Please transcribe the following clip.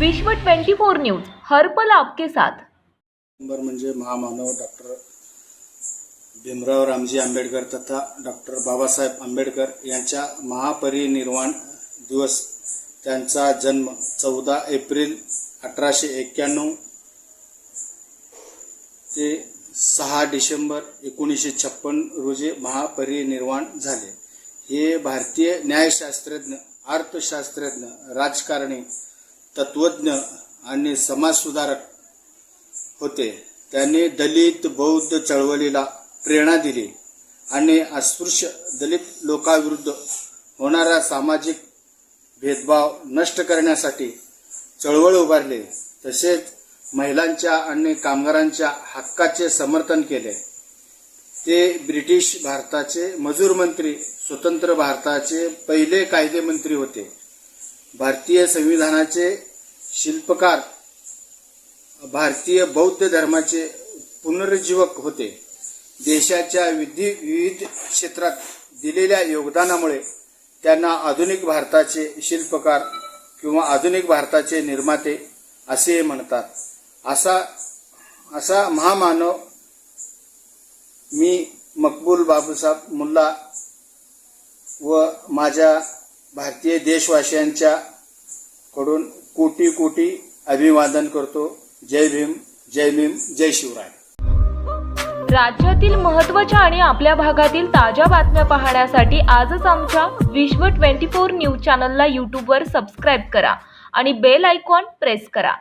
विश्व 24 न्यूज हर्पल आपके साथ. नंबर म्हणजे महामानव डॉक्टर भीमराव रामजी आंबेडकर तथा डॉक्टर बाबासाहेब आंबेडकर यांच्या महापरिनिर्वाण दिवस त्यांचा जन्म चौदा एप्रिल अठराशे एक्क्याण्णव ते सहा डिसेंबर एकोणीसशे छप्पन रोजी महापरिनिर्वाण झाले. हे भारतीय न्यायशास्त्रज्ञ अर्थशास्त्रज्ञ राजकारणी तत्वज्ञ आणि समाजसुधारक होते. त्यांनी दलित बौद्ध चळवळीला प्रेरणा दिली आणि अस्पृश्य दलित लोकांविरुद्ध होणारा सामाजिक भेदभाव नष्ट करण्यासाठी चळवळ उभारली. तसेच महिलांच्या आणि कामगारांच्या हक्काचे समर्थन केले. ते ब्रिटिश भारताचे मजूर मंत्री स्वतंत्र भारताचे पहिले कायदेमंत्री होते. भारतीय संविधानाचे शिल्पकार भारतीय बौद्ध धर्माचे पुनरुज्जीवक होते. देशाच्या विधी विविध क्षेत्रात दिलेल्या योगदानामुळे त्यांना आधुनिक भारताचे शिल्पकार किंवा आधुनिक भारताचे निर्माते असे म्हणतात. असा असा महामानव मी मकबूल बाबूसाहेब मुल्ला व माझ्या भारतीय देशवासियांच्या कडून कोटी कोटी अभिवादन करतो. जय भीम जय भीम जय शिवराय. राज्यातील महत्त्वाच्या आणि आपल्या भागातील ताज्या बातम्या पाहण्यासाठी आजच आमच्या विश्व 24 न्यूज चॅनलला यूट्यूबवर सबस्क्राईब करा आणि बेल आयकॉन प्रेस करा.